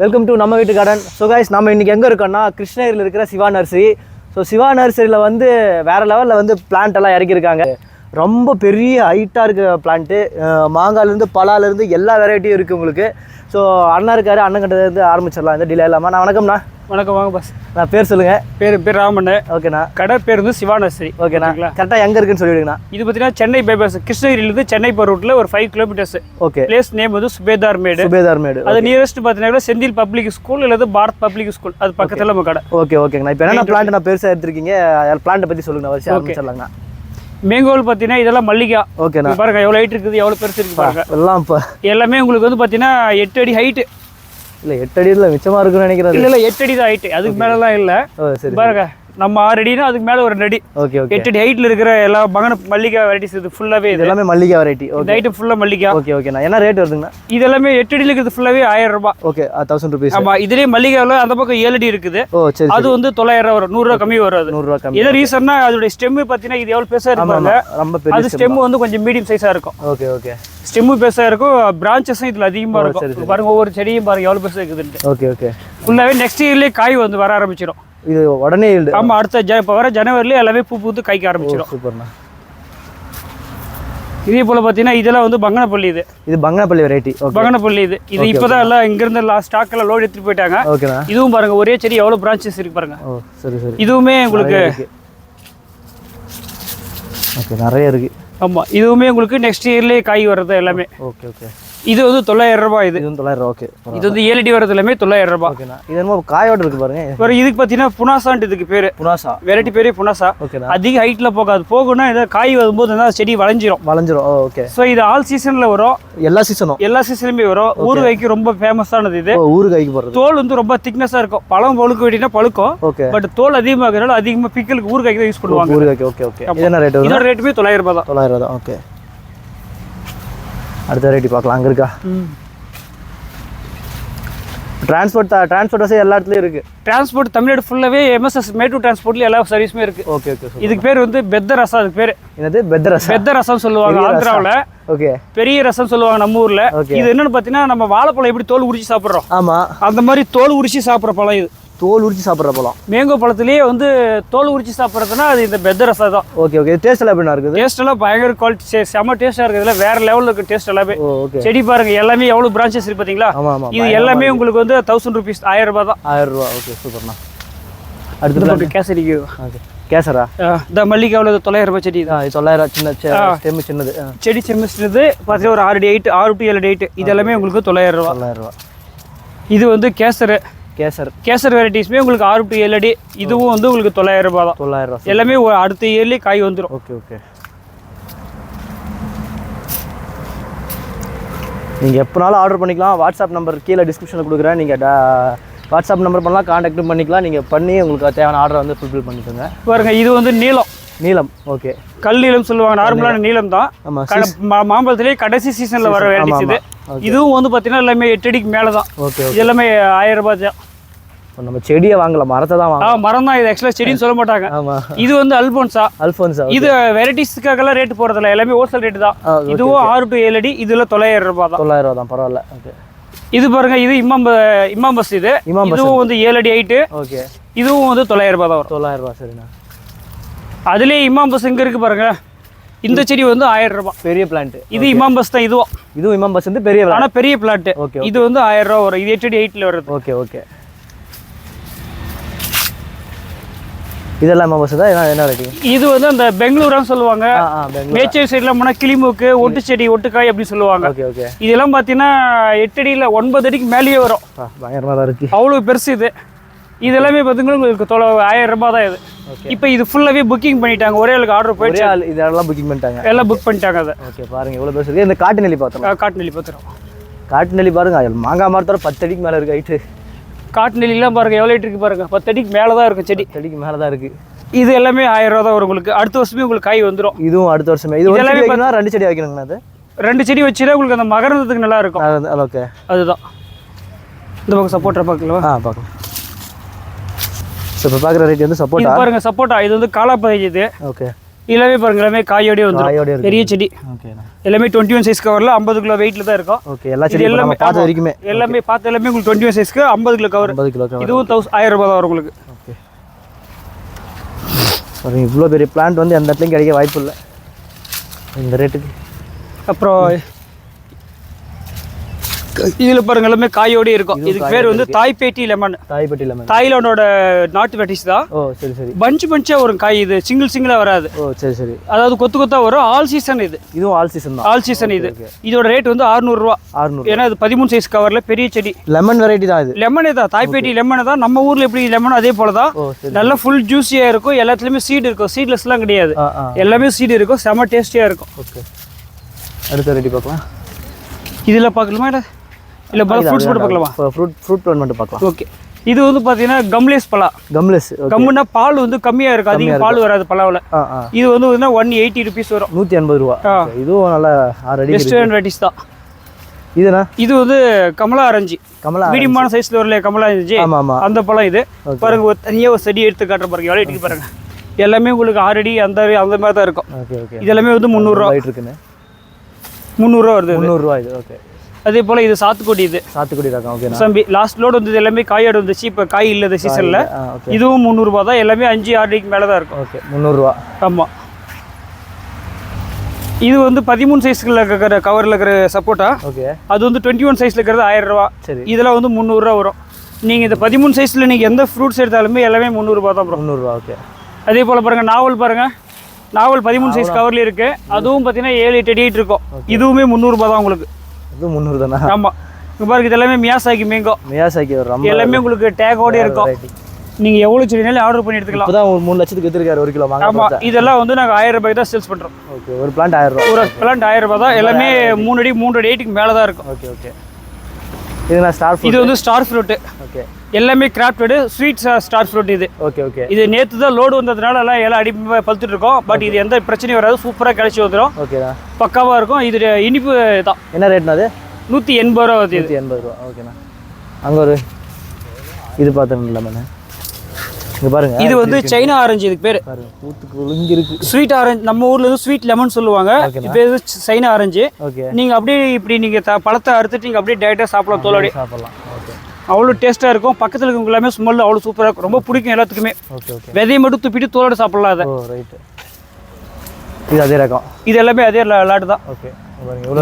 Welcome to நம்ம வீட்டு garden so guys நம்ம இன்றைக்கி எங்கே இருக்கோம்னா கிருஷ்ணகிரியில் இருக்கிற சிவா நர்சரி ஸோ சிவா நர்சரியில் வந்து வேறு லெவலில் வந்து பிளான்ட் எல்லாம் இறக்கியிருக்காங்க. ரொம்ப பெரிய ஹைட்டாக இருக்க பிளான்ட்டு மாங்காலேருந்து பலாலேருந்து எல்லா வெரைட்டியும் இருக்குது உங்களுக்கு. ஸோ அண்ணா இருக்காரு அண்ணன் கிட்ட இருந்து ஆரம்பிச்சிடலாம் இந்த டிலே இல்லாமல் நான் வணக்கம்ண்ணா. வணக்கம் வாங்க பஸ் நான் பேர் சொல்லுங்கள் பேர் பேர் ராமண்ணு. ஓகேண்ணா. கடை பேர் வந்து சிவானஸ்ரீ ஓகேண்ணா? கரெக்டாக எங்கே இருக்குன்னு சொல்லிவிடுங்கண்ணா. இது பார்த்தீங்கன்னா சென்னை பைபாஸ் கிருஷ்ணகிரியிலிருந்து சென்னை போகிற ரூட்டில் ஒரு five kilometres okay. Place name வந்து சுபேதார் மேடு. சுபேதார் மேடு. அது நியரஸ்ட் பார்த்தீங்கன்னா செந்தில் பப்ளிக் ஸ்கூல் இல்லது பாரத் பப்ளிக் ஸ்கூல் அது பக்கத்தில் நம்ம கடை. ஓகே ஓகேங்கண்ணா. இப்போ என்னென்ன பிளான்ட் நான் பெருசாக எடுத்திருக்கீங்க? பிளான்ட்டை பற்றி சொல்லுங்கண்ணா வச்சு ஆரம்பிச்சிடலாங்கண்ணா. மேங்கோல் பார்த்தீங்கன்னா இதெல்லாம் மல்லிகா. ஓகேண்ணா பாருங்க எவ்வளோ ஹைட் இருக்குது எவ்வளோ பெருசு இருக்கு பாருங்க. எல்லாம் இப்போ எல்லாமே உங்களுக்கு வந்து பார்த்தீங்கன்னா எட்டு அடி ஹைட்டு இல்லை எட்டு அடியில் மிச்சமாக இருக்குன்னு நினைக்கிறேன் இல்லை இல்லை எட்டு அடி தான் ஹைட்டு அதுக்கு மேலலாம் இல்லை. பாருங்க. நம்ம ஆறு அடினா அதுக்கு மேலே ஒரு அடி ஓகே ஓகே எட்டு அடி ஹைட்டில் இருக்கிற எல்லா மகன மல்லிகா வெரைட்டிஸ் இது ஃபுல்லாகவே இது. இது எல்லாமே மல்லிகை வெரைட்டி ஓகே ஐட்டம் ஃபுல்லாக மல்லிகா. ஓகே ஓகேண்ணா என்ன ரேட் வருதுங்கண்ணா? இது எல்லாமே எட்டு அடியில் இருக்கிறது ஃபுல்லாகவே ஆயிரம் ரூபாய். ஓகே தௌசண்ட் ருபீஸ் ஆமா இதுலயே மல்லிகைவில் அந்த பக்கம் ஏழு அடி இருக்குது. ஓ சரி அது வந்து தொள்ளாயிரம் ரூபா வரும். நூறுரூவா கம்மி வரும் அது. நூறுரூவா கம்மி எது ரீசன்னா அதோட ஸ்டெம்மு பார்த்தீங்கன்னா இது எவ்வளோ பெருசாக இருப்பாங்க ஆமாம் ரொம்ப பெரிய அது ஸ்டெம்மு வந்து கொஞ்சம் மீடியம் சைஸாக இருக்கும். ஓகே ஓகே ஸ்டெம்மு பெருசாக இருக்கும் பிரான்ச்சஸும் இதில் அதிகமாக இருக்கும். பாருங்க ஒவ்வொரு செடியும் பாருங்க எவ்வளோ பெருசாக இருக்குதுன்ட்டு. ஓகே ஓகே ஃபுல்லாகவே நெக்ஸ்ட் இயர்லேயே காய் வந்து வர ஆரம்பிச்சிடும் இது உடனே yield. ஆமா அடுத்த ஜ இப்போ வர ஜனவரிலேயே எல்லாமே பூ பூத்து காய்க்க ஆரம்பிச்சிடும் சூப்பர்ண்ணா. இதே போல் பார்த்தீங்கன்னா இதெல்லாம் வந்து பங்கனப்பள்ளி இது. இது பங்கனப்பள்ளி வெரைட்டி பங்கனப்பள்ளி இது. இது இப்போதான் எல்லாம் இங்கிருந்து எல்லாம் ஸ்டாக் எல்லாம் லோடு எடுத்துட்டு போயிட்டாங்க. ஓகேண்ணா இதுவும் பாருங்க ஒரே செடி எவ்வளோ பிரான்ச்சஸ் இருக்கு பாருங்க. ஓ சரி சரி. இதுவுமே உங்களுக்கு ஓகே நிறைய இருக்கு. ஆமா இதுவுமே உங்களுக்கு நெக்ஸ்ட் இயர்லேயே காய் வர்றது எல்லாமே. ஓகே ஓகே இது வந்து தொள்ளாயிரம் ரூபாய் இது. தொள்ளாயிரம் ரூபா ஓகே இது வந்து ஏழடி எல்லாமே தொள்ளாயிரம் ரூபாய். ஓகேண்ணா இது என்னமோ காயோட இருக்கு பாருங்க. இதுக்கு பார்த்தீங்கன்னா புனாசான்ட்டு இதுக்கு பேர். புனாசா? வெரைட்டி பேரே புனாசா. ஓகேண்ணா அதிக ஹைட்டில் போகாது. போகணும்னா ஏதாவது காய் வரும்போது என்ன செடி வளைஞ்சிரும். வளைஞ்சிரும். ஓகே ஸோ இது ஆல் சீசனில் வரும். எல்லா சீசனும் எல்லா சீசன்லையுமே வரும். ஊறுகாய்க்கு ரொம்ப ஃபேமஸானது இது. ஓ ஊறுகாய்க்கு போடுறது. தோல் வந்து ரொம்ப திக்னஸாக இருக்கும். பழம் பழுக்க வேண்டினா பழுக்கும். ஓகே பட் தோல் அதிகமாகிறனால அதிகமாக பிக்கலுக்கு ஊறுகாய்க்கு தான் யூஸ் பண்ணுவாங்க. ஊறுகாய்க்கு ஓகே ஓகே இது என்ன ரேட் வருது இதோட ரேட்டுமே தொள்ளாயிரம் ரூபாய் தான். தொள்ளாயிரம் தான் ஓகே அடுத்த வெரைட்டி பார்க்கலாம். அங்கே இருக்கா? டிரான்ஸ்போர்ட் டிரான்ஸ்போர்ட் வசதி எல்லா இடத்துலையும் இருக்கு. டிரான்ஸ்போர்ட் தமிழ்நாடு ஃபுல்லாகவே எம்எஸ்எஸ் மேட்டூர் டிரான்ஸ்போர்ட்ல எல்லா சர்வீஸுமே இருக்கு. ஓகே ஓகே இதுக்கு பேர் வந்து பெத்த ரசம் அதுக்கு பேர். என்னது? பெத்த ரசம் பெத்த ரசம். சொல்லுவாங்க. ஆந்திராவில். ஓகே பெரிய ரசம் சொல்லுவாங்க நம்ம ஊர்ல. இது என்னன்னு பார்த்தீங்கன்னா நம்ம வாழைப்பழம் எப்படி தோல் உரிச்சு சாப்பிட்றோம். ஆமாம் அந்த மாதிரி தோல் உரிச்சு சாப்பிட்ற பழம் இது. தோல் உரிச்சு சாப்பிட்ற பழம். மேங்கோ பழத்துலேயே வந்து தோல் உரிச்சு சாப்பிட்றதுனா அது இந்த பெத்த ரசம் தான் ஓகே ஓகே டேஸ்ட் எல்லாம் எப்படிண்ணா இருக்குது? டேஸ்ட் எல்லாம் பயங்கர குவாலிட்டி செம்ம டேஸ்ட்டாக இருக்குதுல வேற லெவலில் இருக்கு டேஸ்ட் எல்லாமே. ஓகே செடி பாருங்க எல்லாமே எவ்வளோ பிரான்ச்சஸ் இருக்கு பார்த்தீங்களா ஆமாம் இது எல்லாமே உங்களுக்கு வந்து தௌசண்ட் ருபீஸ் ஆயிரம் ரூபாய் தான். ஆயிரம் ரூபா ஓகே சூப்பர்ண்ணா இது அடுத்து போட்டு கேசரிக்கு ஓகே கேசரா இந்த மல்லிகைவில் தொள்ளாயிரம் ரூபாய் செடி இது. தொள்ளாயிரம் சின்ன ஸ்டெம்மு சின்னது. செடி செமிஸ்டர் பார்த்தீங்கன்னா ஒரு ஆறு டி எயிட் ஆறு டு ஏழு எயிட் இது எல்லாமே உங்களுக்கு தொள்ளாயிரம் ரூபா தொள்ளாயிரம் ரூபா இது வந்து கேசர். கேசர். கேசர் வெரைட்டிஸ்மே உங்களுக்கு ஆறு டு ஏழு அடி. இதுவும் வந்து உங்களுக்கு தொள்ளாயிரம் ரூபாய் தான். தொள்ளாயிரம் ரூபா எல்லாமே அடுத்த இயர்லேயே காய் வந்துடும் ஓகே ஓகே. நீங்கள் எப்போனாலும் ஆர்டர் பண்ணிக்கலாம். வாட்ஸ்அப் நம்பர் கீழே டிஸ்கிரிப்ஷனில் கொடுக்குறேன். நீங்கள் வாட்ஸ்அப் நம்பர் பண்ணலாம். காண்டாக்டும் பண்ணிக்கலாம். நீங்கள் பண்ணி உங்களுக்கு தேவையான ஆர்டரை வந்து ஃபுல்ஃபில் பண்ணிக்கோங்க. பாருங்க இது வந்து நீளம். நீளம் ஓகே. கல் நீளம் சொல்லுவாங்க. நார்மலான நீளம். தான். ஆமாம் கட- மா- மாம்பழத்திலேயே கடைசி சீசனில் வர இது. இதுவும் வந்து பார்த்தீங்கன்னா எல்லாமே எட்டு அடிக்கு மேலே தான் ஓகே. இது எல்லாமே ஆயிரம் ரூபாய் தான். நம்ம செடியை வாங்கலாம் மரத்தை தான் ஆ வாங்கலாம். மரம் தான் இது. ஆக்சுவலாக செடின்னு சொல்ல மாட்டாங்க. இது வந்து அல்போன்சா அல்ஃபோன்ஸா இது வெரைட்டிஸ்க்காகலாம் ரேட் போகிறதில்ல எல்லாமே ஹோல்சேல் ரேட்டு தான். இதுவும் ஆறு டு ஏழு அடி இதுல தொள்ளாயிரம் ரூபாய் தான். தொள்ளாயிரம் ரூபா தான் பரவாயில்ல. ஓகே இது பாருங்க இது இமாம் இமாம் பஸ் இது இதுவும் வந்து ஏழு அடி ஹைட்டு ஓகே இதுவும் வந்து தொள்ளாயிரம் ரூபாய் தான் வரும். தொள்ளாயிரம் ரூபா சரிண்ணா. அதுலேயே இமாம் பஸ் எங்க இருக்கு பாருங்க. இந்த செடி வந்து ஆயிரம் ரூபாய். பெரிய பிளான்ட்டு இது இமாம் பஸ் தான் இதுவும். இதுவும் இமாம் பஸ் வந்து பெரிய ஆனா பெரிய பிளாட் ஓகே இது வந்து ஆயிரம் ரூபாய் வரும். இது எட்டு அடி ஹைட்ல வருது. ஓகே ஓகே இதெல்லாம் இமாம் பஸ் தான். என்ன என்ன வெரைட்டி இது வந்து அந்த பெங்களூரான்னு சொல்லுவாங்க. மேச்சேரி சைட்ல போனா கிளிமூக்கு ஒட்டு செடி ஒட்டுக்காய் அப்படி சொல்லுவாங்க. Okay okay. இதெல்லாம் பார்த்தீங்கன்னா எட்டு அடியில் ஒன்பது அடிக்கு மேலேயே வரும். பயங்கரமாக தான் இருக்குது அவ்வளோ பெருசு இது. இது எல்லாமே பார்த்தீங்கன்னா உங்களுக்கு தொலை ஆயிரம் ரூபாய் தான் இது. இப்போ இது ஃபுல்லாகவே புக்கிங் பண்ணிட்டாங்க. ஒரே ஆளுக்கு ஆர்டர் போயிடுச்சு. ஆள் இதெல்லாம் புக்கிங் பண்ணிட்டாங்க? எல்லாம் புக் பண்ணிட்டாங்க அதை. ஓகே பாருங்க எவ்வளோ பெருசு இந்த காட்டு நெல்லி பார்த்தோம் காட்டு நெல்லி பார்த்துரும் காட்டு நெல்லி பாருங்க மாங்காய் மரத்தோட பத்து அடிக்கு மேலே இருக்கு ஹைட்டு காட்டு நெல்லிலாம் பாருங்க எவ்வளோ இருக்கு பாருங்க? பத்து அடிக்கு மேலே தான் இருக்கும் செடி அடிக்கு மேலே தான் இருக்கு. இது எல்லாமே ஆயிரம் ரூபா தான் வரும் உங்களுக்கு. அடுத்த வருஷமே உங்களுக்கு காய் வந்துடும் இதுவும் அடுத்த வருஷமே. இது வைக்கணும் ரெண்டு செடி வைக்கணுங்கண்ணா அது? ரெண்டு செடி வச்சுட்டா உங்களுக்கு அந்த மகரந்தத்துக்கு நல்லா இருக்கும். அது ஓகே அதுதான். இந்த பக்கம் சப்போட்டா பார்க்கலாம் ஆ பார்க்கலாம். ஸோ இப்போ பார்க்குற ரேட் வந்து சப்போட்டா பாருங்க சப்போட்டா இது வந்து காலாப்பதை இது. ஓகே எல்லாமே பாருங்க எல்லாமே காயோடய இருக்கு பெரிய செடி. எல்லாமே டுவெண்ட்டி ஒன் சைஸ் கவரில் ஐம்பது கிலோ வெயிட்டில் தான் இருக்கும். ஓகே எல்லா நம்ம எல்லாமே பார்த்த. வரைக்குமே. எல்லாமே பார்த்து எல்லாமே உங்களுக்கு டுவெண்ட்டி ஒன் சைஸ்க்கு ஐம்பது கிலோ கவர் ஐம்பது கிலோ இதுவும் தௌசண்ட் ஆயிரம் ரூபாய் தான் வரும் உங்களுக்கு. ஓகே பாருங்க இவ்வளோ பெரிய பிளான்ட் வந்து எந்த இடத்துலையும் கிடைக்க வாய்ப்பு இல்லை. இந்த ரேட்டுக்கு அப்புறம் இதில் பாருங்க எல்லாமே காயோடய இருக்கும். இதுக்கு பேர் வந்து தாய்பேட்டி லெமன். தாய்பட்டி லெமன். தாய்லாண்டோட நாட்டு வெட்டிஸ் தான். ஓ சரி சரி. பஞ்சு பஞ்சா வரும் காய் இது. சிங்கிள் சிங்கிளா வராது. ஓ சரி சரி. அதாவது கொத்து கொத்தா வரும். ஆல் சீசன் இது. இதுவும் ஆல் சீசன் தான். ஆல் சீசன் இது. இதோட ரேட் வந்து 600 ரூபா ஆறுநூறு ஏன்னா இது பதிமூணு சைஸ் கவர்ல பெரிய செடி. லெமன் வெரைட்டி தான் இது. லெமனே தான். தாய்பேட்டி லெமனே தான். நம்ம ஊர்ல எப்படி லெமன் அதே போல தான். நல்லா ஃபுல் ஜூஸியா இருக்கும். எல்லாத்துலயுமே சீடு இருக்கும். சீட்லெஸ்லாம் கிடையாது. ஆ ஆ. எல்லாமே சீடு இருக்கும். செம டேஸ்டியா இருக்கும். ஓகே அடுத்த வெரைட்டி பார்க்கலாம். இதுல பார்க்கலாமா இல்ல? இல்ல பல ஃப்ரூட்ஸ் மட்டும் பார்க்கலாமா? ஃப்ரூட் ஃப்ரூட் பிளான் மட்டும் பார்க்கலாம். ஓகே இது வந்து பாத்தீங்கன்னா கம்லேஸ் பலா. கம்லெஸ் கம்முன்னா பால் வந்து கம்மியா இருக்கும் அதிக பால் வராது பலாவில். இது வந்து ஒன் எயிட்டி ருபீஸ் வரும். நூற்றி எண்பது ரூபா. இதுவும் நல்லா ஆறு அடி வெஸ்டர்ன் வெரைட்டிஸ் தான். இதுண்ணா இது வந்து கமலா ஆரஞ்சு. கமலா மீடியமான சைஸ்ல வரல கமலா ஆரஞ்சு. அந்த பழம் இது. பாருங்க ஒரு தனியா ஒரு செடி எடுத்து காட்டுற பாருங்க எவ்வளோ எடுத்து பாருங்க. எல்லாமே உங்களுக்கு ஆறு அடி அந்த அந்த மாதிரி தான் இருக்கும். இது எல்லாமே வந்து முந்நூறுரூவா இருக்குன்னு. முந்நூறுரூவா வருது. முந்நூறுரூவா இது ஓகே அதே போல இது சாத்துக்குடி இது. சாத்துக்குடி ரகம் ஓகேண்ணா சம்பி லாஸ்ட் லோடு வந்தது எல்லாமே காயோட வந்துச்சு இப்போ காய் இல்லாத சீசன்ல ஆ ஓகே இதுவும் முந்நூறுபா தான் எல்லாமே அஞ்சு ஆறு அடிக்கு மேலே தான் இருக்கும். ஓகே முந்நூறுரூவா ஆமா. இது வந்து பதிமூணு சைஸ்ல இருக்கிற கவரில் இருக்கிற சப்போட்டா. ஓகே அது வந்து டுவெண்ட்டி ஒன் சைஸ்ல இருக்கிறது ஆயிரம் ரூபா சரி. இதெல்லாம் வந்து முந்நூறுரூவா வரும். நீங்கள் இந்த பதிமூணு சைஸில் நீங்கள் எந்த ஃப்ரூட்ஸ் எடுத்தாலுமே எல்லாமே முந்நூறுபா தான் ப்ரோ முந்நூறுரூவா ஓகே அதே போல் பாருங்க நாவல் பாருங்க. நாவல் பதிமூணு சைஸ் கவர்ல இருக்கு. அதுவும் பார்த்தீங்கன்னா ஏழு எட்டு அடி இருக்கும். இதுவுமே முந்நூறுபா தான் உங்களுக்கு. இது முந்நூறு தானா? ஆமாம் இங்க பாருங்க இது எல்லாமே மியாசாக்கி மேங்கோ மியாசாக்கி ஒரு ரொம்ப எல்லாமே உங்களுக்கு டேகோட இருக்கும். நீங்கள் எவ்வளோ செடினாலும் ஆர்டர் பண்ணி எடுத்துக்கலாம். இப்போதான் ஒரு மூணு லட்சத்துக்கு வித்துருக்காரு ஒரு கிலோ மாங்காய் ஆமாம் இதெல்லாம் வந்து நாங்கள் ஆயிரம் ரூபாய்க்கு தான் சேல்ஸ் பண்ணுறோம் ஓகே ஒரு பிளான்ட் ஆயிரம் ரூபா ஒரு பிளான்ட் ஆயிரம் ரூபாய் தான். எல்லாமே மூணு அடி மூன்று அடி எயிட்டுக்கு மேலே தான் இருக்கும். Okay okay. இது நான் ஸ்டார் இது வந்து ஸ்டார் ஃப்ரூட்டு ஓகே. எல்லாமே கிராஃப்டடு ஸ்வீட் ஸ்டார் ஃப்ரூட் இது. ஓகே ஓகே இது நேற்று தான் லோடு வந்ததுனால எல்லாம் எல்லாம் அடி பழுத்துட்டு இருக்கோம். பட் இது எந்த பிரச்சனையும் வராது. சூப்பராக கிடைச்சி வந்துடும் ஓகேண்ணா பக்காவாக இருக்கும். இது இனிப்பு தான். என்ன ரேட்னா அது? நூற்றி எண்பது ரூபா வருது நூற்றி எண்பது ரூபா. ஓகேண்ணா அங்கே ஒரு இது பார்த்தேன் லெமனு இங்கே பாருங்க. இது வந்து சைனா ஆரஞ்சு இதுக்கு பேர். பூத்துக்கு ஒழுங்கி இருக்கு. ஸ்வீட் ஆரஞ்சு நம்ம ஊர்ல இருந்து ஸ்வீட் லெமன் சொல்லுவாங்க. இப்போ இது சைனா ஆரஞ்சு ஓகே நீங்க அப்படியே இப்படி நீங்க த- பழத்தை அறுத்துட்டு நீங்க அப்படியே டேரெக்டாக சாப்பிடலாம் தோலோடி சாப்பிடலாம். ஓகே அவ்வளோ டேஸ்ட்டாக இருக்கும். பக்கத்தில் இருக்கவங்க எல்லாமே ஸ்மெல் அவ்வளோ சூப்பராக இருக்கும். ரொம்ப பிடிக்கும் எல்லாத்துக்குமே. விதையை மட்டும் துப்பிட்டு தோலோட சாப்பிடலாம் அதை. ரைட்டு இது அதே ரகம். இது எல்லாமே அதே லாட்டு தான். ஓகே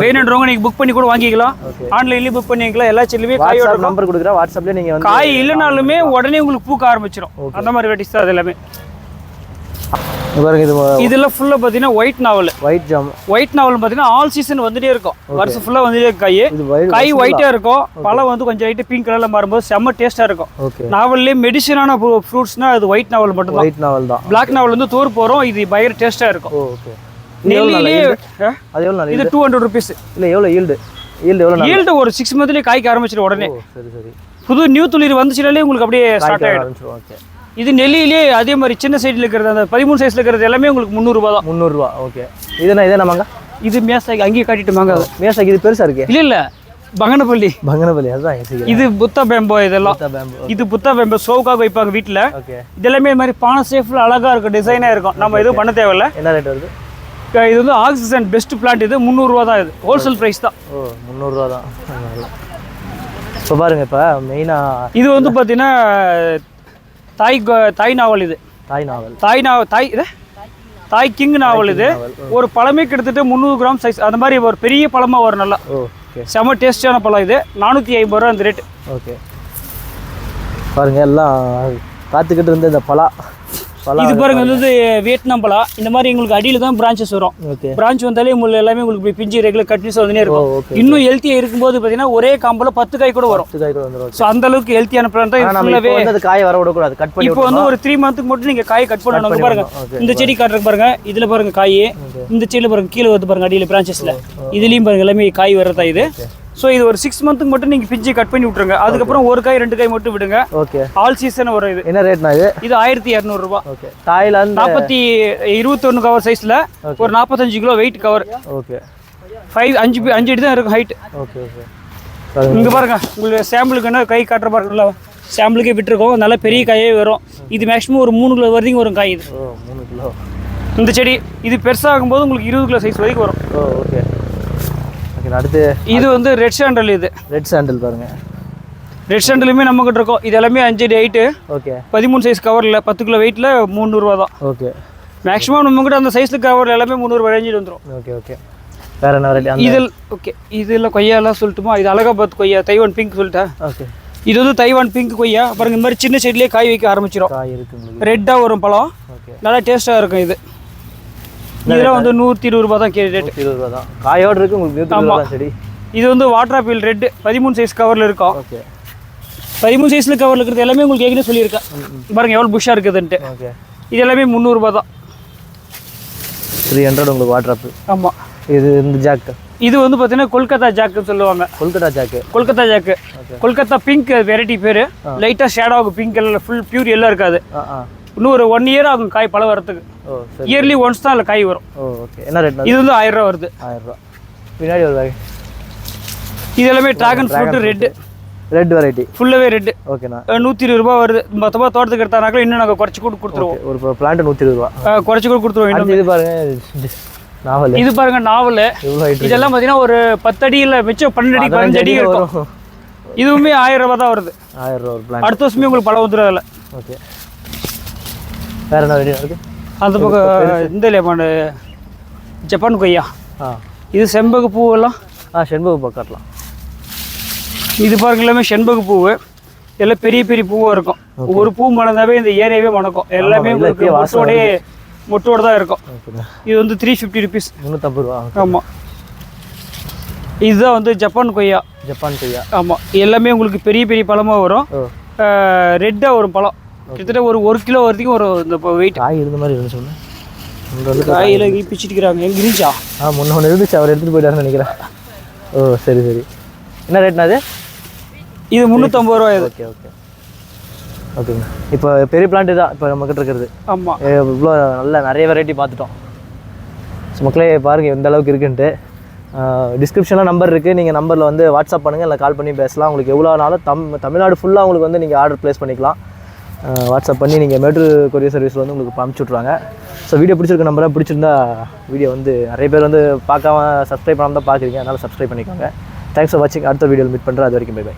வேணுன்றவங்க நீங்க புக் பண்ணி கூட வாங்கிக்கலாம் ஆன்லைன்லயும் புக் பண்ணிக்கலாம். எல்லா செல்லுமே காயோட நம்பர் கொடுக்குறேன் வாட்ஸ்அப்லேயே நீங்கள் காய் இல்லைனாலுமே உடனே உங்களுக்கு பூக்க ஆரம்பிச்சிடும் அந்த மாதிரி வெட்டிஸ் தான் அது எல்லாமே. பாருங்க இது இதெல்லாம் ஃபுல்லாக பார்த்தீங்கன்னா ஒயிட் நாவல் ஒயிட் ஜாம் ஒயிட் நாவல் பார்த்தீங்கன்னா ஆல் சீசன் வந்துட்டே இருக்கும். வருஷம் ஃபுல்லாக வந்துட்டே இருக்கும் காய். இது ஒயிட் காய் ஒயிட்டாக இருக்கும். பழம் வந்து கொஞ்சம் லைட்டு பிங்க் கலரில் மாறும்போது செம்ம டேஸ்ட்டாக இருக்கும். நாவல்லே மெடிசனான ஃப்ரூட்ஸ்னா அது ஒயிட் நாவல் மட்டும்தான் ஒயிட் நாவல் தான். பிளாக் நாவல் வந்து தோறு போகிறோம் இது பயங்கர டேஸ்ட்டாக இருக்கும். நாள்? நெல்லிலே? அது எவ்வளோ நாள்? இது டூ ஹண்ட்ரட் ருபீஸ் இல்லை எவ்வளோ ஈல்டு ஈல்டு எவ்வளோ நாள்? ஈல்டு ஒரு சிக்ஸ் மந்த்லேயே காய்க்க ஆரம்பிச்சிடும் உடனே. ஓ சரி சரி. புது நியூ துளிர் வந்துச்சுனாலே உங்களுக்கு அப்படியே ஸ்டார்ட் ஆரம்பிச்சிடும் ஓகே இது நெல்லியிலே அதே மாதிரி சின்ன சைடில் இருக்கிறது அந்த பதிமூணு சைஸில் இருக்கிறது எல்லாமே உங்களுக்கு முந்நூறுரூபா தான். முந்நூறுரூவா ஓகே இதுனா இதே நம்மங்க இது மேசாக்கி அங்கேயே காட்டிட்டு வாங்க அது. மேசாக்கு இது பெருசாக இருக்கே? இல்லை இல்லை. பங்கனப்பள்ளி. பங்கனபலி அதுதான் இது புத்த பேம்போ இதெல்லாம். இது புத்த பேம்போ ஷோவுக்காக வைப்பாங்க வீட்டில் ஓகே இதெல்லாமே இது மாதிரி பானை சேஃபில் அழகாக இருக்கும் டிசைனாக இருக்கும். நம்ம எதுவும் பண்ண தேவையில்ல. என்ன ரேட் வருது? இது வந்து ஆக்சிஜன் பெஸ்ட் பிளான்ட் இது. முந்நூறுரூவா தான் இது. ஹோல்சேல் ப்ரைஸ் தான். ஓ முந்நூறுரூவா தான். இப்போ பாருங்க இப்போ மெயினாக இது வந்து பார்த்தீங்கன்னா தாய் தாய் நாவல் இது. தாய் நாவல். தாய் நாவல் தாய் இது? தாய் கிங் நாவல் இது. ஒரு பழமே கிட்டத்தட்ட முந்நூறு கிராம் சைஸ் அந்த மாதிரி ஒரு பெரிய பழமாக வரும் நல்லா. செம டேஸ்டியான பழம் இது. நானூற்றி ஐம்பது ரூபா அந்த ரேட்டு ஓகே. பாருங்க எல்லாம் பார்த்துக்கிட்டு இருந்த இந்த பலா. இது பாருங்க வந்து வியட்நாம் பழம் இந்த மாதிரி எங்களுக்கு அடியில் தான் பிரான்ச்சஸ் வரும். பிரான்ச் வந்தாலே உங்களுக்கு எல்லாமே உங்களுக்கு இப்படி பிஞ்சு ரெகுலர் கட்டினியூஸ் வந்துனே இருக்கும். இன்னும் ஹெல்த்தியாக இருக்கும்போது பார்த்தீங்கன்னா ஒரே காம்பில் பத்து காய் கூட வரும். ஸோ அந்த அளவுக்கு ஹெல்த்தியான பிளான் தான் ஃபுல்லாகவே வந்து அது காய வர விடக்கூடாது. கட் பண்ணி இப்போ வந்து ஒரு த்ரீ மந்த்துக்கு மட்டும் நீங்கள் காய் கட் பண்ணணும். பாருங்க. இந்த செடி காட்டுறதுக்கு பாருங்க. இதில் பாருங்க காய். இந்த செடியில் பாருங்க கீழே வருது பாருங்க அடியில் பிரான்ச்சஸில் இதுலேயும் பாருங்க எல்லாமே காய் வர்றதா இது. ஸோ இது ஒரு சிக்ஸ் மந்த்துக்கு மட்டும் நீங்கள் பிஞ்சு கட் பண்ணி விட்ருங்க அதுக்கப்புறம் ஒரு காய் ரெண்டு காய் மட்டும் விடுங்க. ஓகே ஆல் சீசன் வரும் இது. என்ன ரேட்னா இது? இது ஆயிரத்தி இரநூறுபா ஓகே தாய்லாந்து நாற்பத்தி இருபத்தொன்று கவர் சைஸில் ஒரு நாற்பத்தஞ்சு kilo weight cover okay five அஞ்சு அஞ்சு அடி தான் இருக்கும் ஹைட் ஓகே ஓகே இங்கே பாருங்க. உங்களுக்கு சாம்பிளுக்கு என்ன கை காட்டுற பாருங்கல்ல சாம்பிளுக்கே விட்டுருக்கோம். நல்ல பெரிய காயே வரும். இது மேக்ஸிமம் ஒரு மூணு கிலோ வரைக்கும் வரும் காய் இது. மூணு கிலோ. இந்த செடி இது பெருசாகும் போது உங்களுக்கு இருபது கிலோ சைஸ் வரைக்கும் வரும். ஓகே ஓகே அடுத்து இது வந்து ரெட் சாண்டல் இது. ரெட் சாண்டில் பாருங்க. ரெட் சாண்டலுமே நம்ம கிட்ட இருக்கும். இது எல்லாமே அஞ்சு அடி ஹைட்டு ஓகே. பதிமூணு சைஸ் கவரில் பத்து கிலோ வெயிட்டில் முந்நூறுரூவா தான். ஓகே. மேக்ஸிமம் நம்ம கிட்ட அந்த சைஸில் கவர் எல்லாமே முந்நூறுபா ரேஞ்சில் வந்துடும் ஓகே ஓகே. வேற என்ன வெரைட்டி இதில் ஓகே இதில் கொய்யாலாம் சொல்லட்டுமா? இது அலகாபாத் கொய்யா தைவான் பிங்க் சொல்லிட்டேன் ஓகே. இது வந்து தைவான் பிங்க் கொய்யா. பாருங்க இந்த மாதிரி சின்ன செடியிலே காய் வைக்க ஆரம்பிச்சிடும் காய் இருக்கு உங்களுக்கு. ரெட்டாக வரும் பழம். நல்லா டேஸ்ட்டாக இருக்கும் இது. இதெல்லாம் வந்து நூற்றி இருபது ரூபா தான் கேஜி ரேட் இருபது ரூபா தான். காயோடு இருக்கு உங்களுக்கு தான் செடி. இது வந்து வாட்டர் ஆப்பிள் ரெட் பதிமூணு சைஸ் கவரில் இருக்கும். ஓகே. பதிமூணு சைஸில் கவரில் இருக்கிறது எல்லாமே உங்களுக்கு ஏற்கனவே சொல்லியிருக்கேன். பாருங்க எவ்வளோ புஷ்ஷாக இருக்குதுன்ட்டு. ஓகே. இது எல்லாமே முந்நூறுரூபா தான். த்ரீ ஹண்ட்ரட் உங்களுக்கு வாட்டர் அப்பு ஆமாம் இது இந்த ஜாக்கு இது வந்து பார்த்தீங்கன்னா கொல்கத்தா ஜாக்குன்னு சொல்லுவாங்க. Kolkata jack Kolkata jack Kolkata pink variety பேர். லைட்டாக ஷேடாகும் பிங்க் எல்லாம் ஃபுல் பியூர் எல்லாம் இருக்காது. இன்னும் ஒரு ஒன் இயர் ஆகும் காய் பழம் வரத்துக்கு இயர்லி ஒன்ஸ் தான் அதில் காய் வரும். ஓகே என்ன ரேட் இது வந்து ஆயிரம் ரூபா வருது. ஆயிரம் ரூபா. பின்னாடி பேக் இது எல்லாமே dragon fruit red red variety ஃபுல்லாகவே ரெட்டு ஓகேண்ணா நூற்றி இருபது ரூபா வருது. மொத்தமாக தோட்டத்துக்கு எடுத்தானாக்கா இன்னும் நாங்கள் குறைச்சி கூட கொடுத்துருவோம். ஒரு பிளான்ட் நூற்றி இருபது ரூபா. குறைச்சி கூட கொடுத்துருவோம் இன்னும். இது பாருங்க நாவல். இது பாருங்க நாவல். இதெல்லாம் பார்த்தீங்கன்னா ஒரு பத்து அடி இல்லை மிச்சம் பன்னெண்டு அடி பதினஞ்சு அடி இருக்கும். இதுவுமே ஆயிரம் ரூபா தான் வருது. ஆயிரம் ரூபா அடுத்த வருஷமே உங்களுக்கு பழம் வந்துடும் அதில். ஓகே வேற என்ன வெரைட்டி இருக்கு? அந்த பக்கம் இந்த லெமன் ஜப்பான் கொய்யா. இது செம்பக பூவெல்லாம். ஆ செண்பக பூ காட்டலாம் இது பாருங்க எல்லாமே செண்பக பூவு. எல்லாம் பெரிய பெரிய பூவாக இருக்கும். ஒரு பூ மணந்தாவே இந்த ஏரியாவே மணக்கும். எல்லாமே வாசம் மொட்டோடே தான் இருக்கும். இது வந்து த்ரீ ஃபிஃப்டி ருபீஸ் முந்நூற்றம்பது ரூபா. ஆமாம் இதுதான் வந்து ஜப்பான் கொய்யா. ஜப்பான் கொய்யா. ஆமாம் எல்லாமே உங்களுக்கு பெரிய பெரிய பழமாக வரும். ரெட்டாக வரும் பழம். கிட்டத்தட்ட ஒரு ஒரு கிலோ வரைக்கும் ஒரு இந்த வெயிட் காய் இருந்த மாதிரி இங்கே வந்து காயில் பிச்சுட்டுக்கிறாங்க எங்கே இருந்துச்சா ஆ முன்ன ஒன்று இருந்துச்சு. அவர் எடுத்துகிட்டு போயிட்டாருன்னு நினைக்கிறேன். ஓ சரி சரி. என்ன ரேட்னா அது? இது முந்நூற்றம்பது ரூபா இது. Okay okay. ஓகேங்க இப்போ பெரிய பிளான்ட் தான் இப்போ நம்மக்கிட்ட இருக்கிறது. ஆமாம் இவ்வளோ நல்ல நிறைய வெரைட்டி பார்த்துட்டோம். ஸோ மக்களே பாருங்கள் எந்த அளவுக்கு இருக்குன்ட்டு. டிஸ்கிரிப்ஷனில் நம்பர் இருக்குது நீங்கள் நம்பரில் வந்து வாட்ஸ்அப் பண்ணுங்கள் இல்லை கால் பண்ணி பேசலாம். உங்களுக்கு எவ்வளோ நாளும் தம் தமிழ்நாடு ஃபுல்லாக உங்களுக்கு வந்து நீங்கள் ஆர்டர் ப்ளேஸ் பண்ணிக்கலாம். வாட்ஸ்அப் பண்ணி நீங்கள் மேட்ரு கொரியர் சர்வீஸில் வந்து உங்களுக்கு அனுப்பிச்சி விட்ருவாங்க ஸோ வீடியோ பிடிச்சிருக்க நம்பரை பிடிச்சிருந்தா வீடியோ வந்து நிறைய பேர் வந்து பார்க்காம சப்ஸ்கிரைப் பண்ணாமல் தான் பார்க்குறீங்க. அதனால் சப்ஸ்கிரைப் பண்ணிக்கோங்க. தேங்க்ஸ் ஃபார் வாட்சிங் அடுத்த வீடியோவில் மீட் பண்ணுறேன் அது வரைக்கும் பை பை